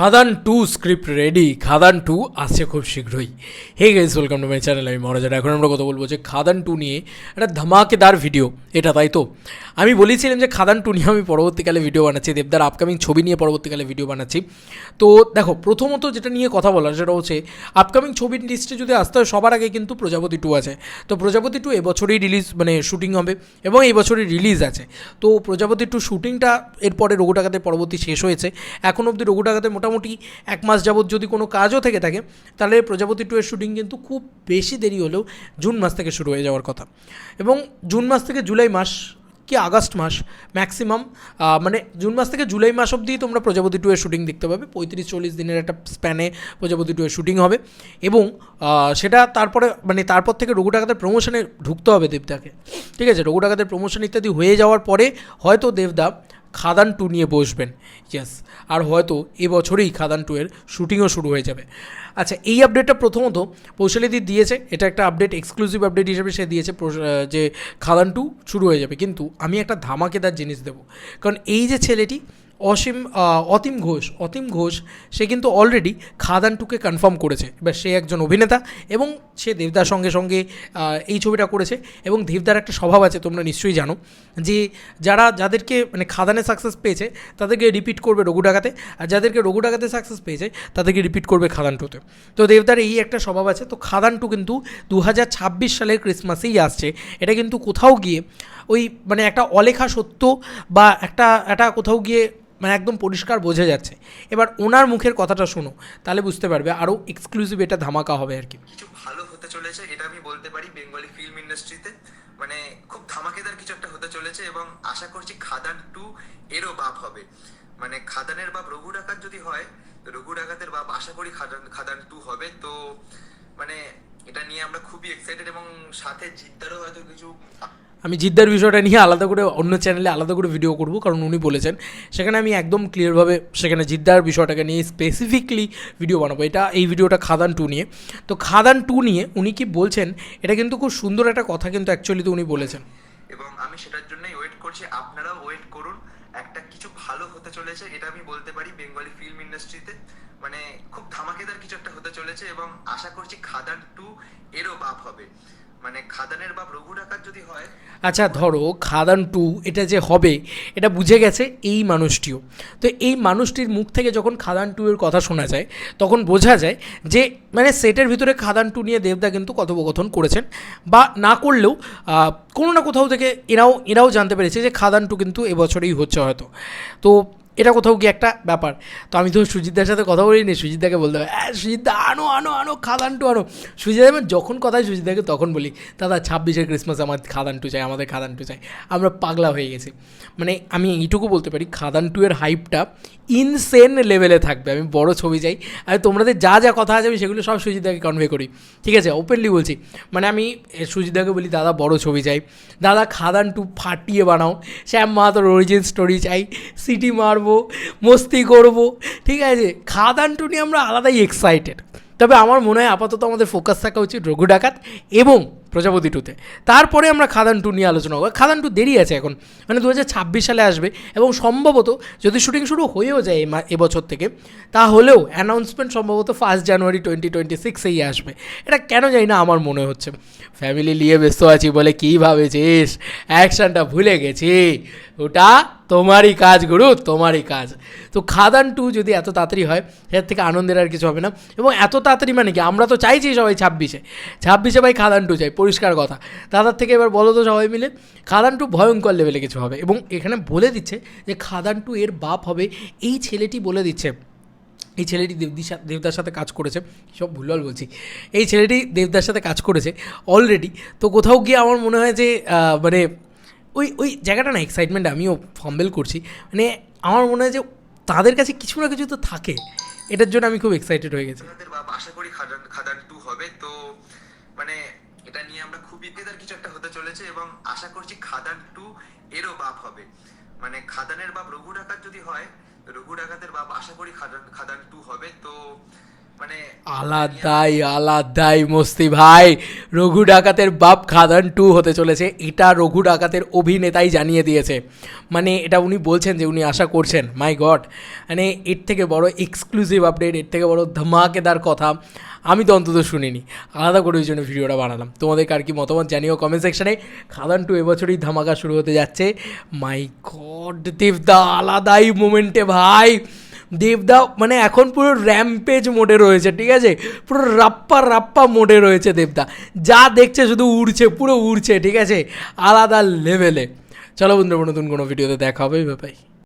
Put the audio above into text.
Khadaan two script ready, Khadaan two আসছে খুব শীঘ্রই। Hey guys welcome to my channel আমি মহারাজার এখন আমরা কথা বলব যে খাদান টু নিয়ে একটা ধামাকেদার ভিডিও এটা তাই তো? আমি বলেছিলাম যে খাদান টু নিয়ে আমি পরবর্তীকালে ভিডিও বানাচ্ছি, দেবদার আপকামিং ছবি নিয়ে পরবর্তীকালে ভিডিও বানাচ্ছি। তো দেখো, প্রথমত যেটা নিয়ে কথা বলার সেটা হচ্ছে আপকামিং ছবির লিস্টে যদি আসতে হয়, সবার আগে কিন্তু প্রজাপতি টু আছে। তো প্রজাপতি টু এবছরই রিলিজ মানে শুটিং হবে, এবং এই বছরই রিলিজ আছে। তো প্রজাপতি টু শুটিংটা এরপরে রঘু টাকাতে পরবর্তী শেষ হয়েছে। এখন অবধি রঘু টাকাতে মোটামুটি এক মাস যাবত যদি কোনো কাজও থেকে থাকে, তাহলে প্রজাপতি টু এর শুটিং কিন্তু খুব বেশি দেরি হলেও জুন মাস থেকে শুরু হয়ে যাওয়ার কথা। এবং জুন মাস থেকে জুলাই মাস কি আগস্ট মাস ম্যাক্সিমাম মানে জুন মাস থেকে জুলাই মাস অবধি তোমরা প্রজাপতি টু এর শুটিং দেখতে পাবে। পঁয়ত্রিশ, চল্লিশ দিনের একটা স্প্যানে প্রজাপতি টু এর শুটিং হবে। এবং সেটা তারপরে মানে তারপর থেকে রঘু ডাকাতের প্রমোশনে ঢুকতে হবে দেবদাকে ঠিক আছে? রঘু ডাকাতের প্রমোশন ইত্যাদি হয়ে যাওয়ার পরে হয়তো দেবদা খাদান টু নিয়ে বসবেন। ইয়াস আর হয়তো এবছরেই খাদান টু এর শুটিংও শুরু হয়ে যাবে। আচ্ছা এই আপডেটটা প্রথমত পৌশালিদি দিয়েছে। এটা একটা আপডেট এক্সক্লুসিভ আপডেট হিসেবে সে দিয়েছে যে খাদান টু শুরু হয়ে যাবে। কিন্তু আমি একটা ধামাকেদার জিনিস দেবো। কারণ এই যে ছেলেটি অসীম অতীম ঘোষ। অতীম ঘোষ, সে কিন্তু অলরেডি খাদান টুকে কনফার্ম করেছে। এবার সে একজন অভিনেতা এবং সে দেবদার সঙ্গে সঙ্গে এই ছবিটা করেছে এবং দেবদার একটা স্বভাব আছে, তোমরা নিশ্চয়ই জানো, যে যারা, যাদেরকে মানে খাদানে সাকসেস পেয়েছে, তাদেরকে রিপিট করবে রঘু ডাকাতে আর যাদেরকে রঘু ডাকাতে সাকসেস পেয়েছে, তাদেরকে রিপিট করবে খাদান টুতে তো দেবদার এই একটা স্বভাব আছে, তো খাদান টু কিন্তু দু হাজার ছাব্বিশ সালের ক্রিসমাসেই আসছে। এটা কিন্তু কোথাও গিয়ে ওই মানে একটা অলেখা সত্য বা একটা একটা কোথাও গিয়ে মানে একদম পরিষ্কার বোঝা যাচ্ছে। এবার ওনার মুখের কথাটা শোনো তাহলে বুঝতে পারবে আরও এক্সক্লুসিভ এটা ধামাকা হবে আর কি। কিছু ভালো হতে চলেছে, এটা আমি বলতে পারি বেঙ্গলি ফিল্ম ইন্ডাস্ট্রিতে মানে খুব ধামাকেদার কিছু একটা হতে চলেছে এবং আশা করছি খাদান টু এরও বাপ হবে। মানে খাদানের বাপ রঘু ডাকাত যদি হয় রঘু ডাকাতের বাপ আশা করি খাদান খাদান টু হবে। তো মানে এটা নিয়ে আমরা খুবই এক্সাইটেড এবং সাথে জিদ্দারও হয়তো কিছু আমি জিদ্দার বিষয়টা নিয়ে আলাদা করে অন্য চ্যানেলে আলাদা করে ভিডিও করব, কারণ উনি বলেছেন। সেখানে আমি একদম ক্লিয়ারভাবে সেখানে জিদ্দার বিষয়টাকে নিয়ে স্পেসিফিকলি ভিডিও বানাবো। এটা এই ভিডিওটা খাদান টু নিয়ে। তো খাদান টু নিয়ে উনি কি বলছেন, এটা কিন্তু খুব সুন্দর একটা কথা কিন্তু অ্যাকচুয়ালি তো উনি বলেছেন। এবং আমি সেটার জন্যই ওয়েট করছি, আপনারাও ওয়েট করুন। একটা কিছু ভালো হতে চলেছে, এটা আমি বলতে পারি বেঙ্গলি ফিল্ম ইন্ডাস্ট্রিতে মানে খুব ধামাকেদার কিছু একটা হতে চলেছে এবং আশা করছি খাদান টু এরও বাপ হবে। মানে খাদানের রঘু ডাকাত যদি হয়? আচ্ছা ধরো খাদান টু, এটা যে হবে, এটা বুঝে গেছে এই মানুষটিও। তো এই মানুষটির মুখ থেকে যখন খাদান টু এর কথা শোনা যায়, তখন বোঝা যায় যে মানে সেটের ভিতরে খাদান টু নিয়ে দেবদা কিন্তু কথোপকথন করেছেন, বা না করলেও কোনো না কোথাও থেকে এরাও এরাও জানতে পেরেছে যে খাদান টু কিন্তু এবছরেই হচ্ছে হয়তো। তো এটা কোথাও কি একটা ব্যাপার। তো আমি তো সুজিতদার সাথে কথা বলিনি, সুজিতদাকে বলতে হবে হ্যাঁ সুজিতদা, আনো আনো আনো খাদান টু আনো। সুজিতদা আমি যখন কথায় সুজিতদাকে তখন বলি, দাদা, ছাব্বিশের ক্রিসমাস আমার খাদান টু চাই, আমাদের খাদান টু চাই। আমরা পাগলা হয়ে গেছি। মানে আমি এইটুকু বলতে পারি খাদান টু এর হাইপটা ইনসেন লেভেলে থাকবে। আমি বড় ছবি চাই। আর তোমাদের যা যা কথা আছে আমি সেগুলো সব সুজিতদাকে কনভে করি। ঠিক আছে? ওপেনলি বলছি। মানে আমি এ, সুজিতদাকে বলি দাদা বড় ছবি চাই। দাদা খাদান টু ফাটিয়ে বানাও। শ্যাম মাহাতোর অরিজিন স্টোরি চাই। সিটি মারবো মস্তি করব। ঠিক আছে? খাদান টু নিয়ে আমরা আলাদাই এক্সাইটেড তবে আমার মনে হয় আপাতত আমাদের ফোকাস থাকা উচিত রঘু ডাকাত এবং প্রজাপতি টুতে তারপরে আমরা খাদান টু নিয়ে আলোচনা করব। খাদান টু দেরি আছে এখন। মানে দু হাজার ছাব্বিশ সালে আসবে এবং সম্ভবত যদি শুটিং শুরু হয়েও যায় এবছর থেকে, তাহলেও অ্যানাউন্সমেন্ট সম্ভবত ফার্স্ট জানুয়ারি টোয়েন্টি টোয়েন্টি সিক্সেই আসবে। এটা কেন জানি না আমার মনে হচ্ছে। ফ্যামিলি নিয়ে ব্যস্ত আছি বলে কী ভাবেছিস? অ্যাকশানটা ভুলে গেছি। ওটা তোমারই কাজ গুরু, তোমারই কাজ। তো খাদান টু যদি এত তাড়াতাড়ি হয়, এর থেকে আনন্দের আর কিছু হবে না। এবং এত তাড়াতাড়ি মানে কি? আমরা তো চাইছি সবাই ছাব্বিশে। ছাব্বিশে ভাই খাদান টু চাই। পরিষ্কার কথা। দাদার থেকে এবার বলো তো সবাই মিলে খাদান টু ভয়ঙ্কর লেভেলে কিছু হবে এবং এখানে বলে দিচ্ছে যে খাদান টু এর বাপ হবে, এই ছেলেটি বলে দিচ্ছে। এই ছেলেটি দেবদির সাথে দেবদার সাথে কাজ করেছে, সব ভুলভাল বলছি। এই ছেলেটি দেবদার সাথে কাজ করেছে অলরেডি তো কোথাও গিয়ে আমার মনে হয় যে মানে ওই ওই জায়গাটা না এক্সাইটমেন্ট আমিও ফাম্বেল করছি। মানে আমার মনে হয় যে তাদের কাছে কিছু না কিছু তো থাকে। এটার জন্য আমি খুব এক্সাইটেড হয়ে গেছি। আশা করি খাদান খাদান টু হবে। তো মানে এটা নিয়ে আমরা খুব ইতিদার কিছু একটা হতে চলেছে এবং আশা করছি খাদান টু এরও বাপ হবে। মানে খাদানের বাপ রঘু ডাকাত যদি হয়, রঘু ডাকাতের বাপ আশা করি খাদান খাদান টু হবে। তো আলাদাই আলাদাই, মস্তি ভাই। রঘু ডাকাতের বাপ খাদান টু হতে চলেছে। এটা রঘু ডাকাতের অভিনেতাই জানিয়ে দিয়েছে। মানে এটা উনি বলছেন যে উনি আশা করছেন। মাই গড মানে এর থেকে বড় এক্সক্লুসিভ আপডেট এর থেকে বড় ধমাকেদার কথা আমি তো অন্তত শুনিনি। আলাদা করে ওই জন্য ভিডিওটা বানালাম। তোমাদের কার কি মতামত জানিও কমেন্ট সেকশনে খাদান টু এবছরই ধামাকা শুরু হতে যাচ্ছে। মাই গড দেবদা, আলাদাই মোমেন্টে ভাই। দেবদা মানে এখন পুরো র্যাম্পেজ মোডে রয়েছে, ঠিক আছে? পুরো রাপ্পা রাপ্পা মোডে রয়েছে দেবদা। যা দেখছে শুধু উড়ছে, পুরো উড়ছে, ঠিক আছে? আলাদা লেভেলে চলো বন্ধুরা, নতুন কোনো ভিডিওতে দেখা হবে ব্যাপাই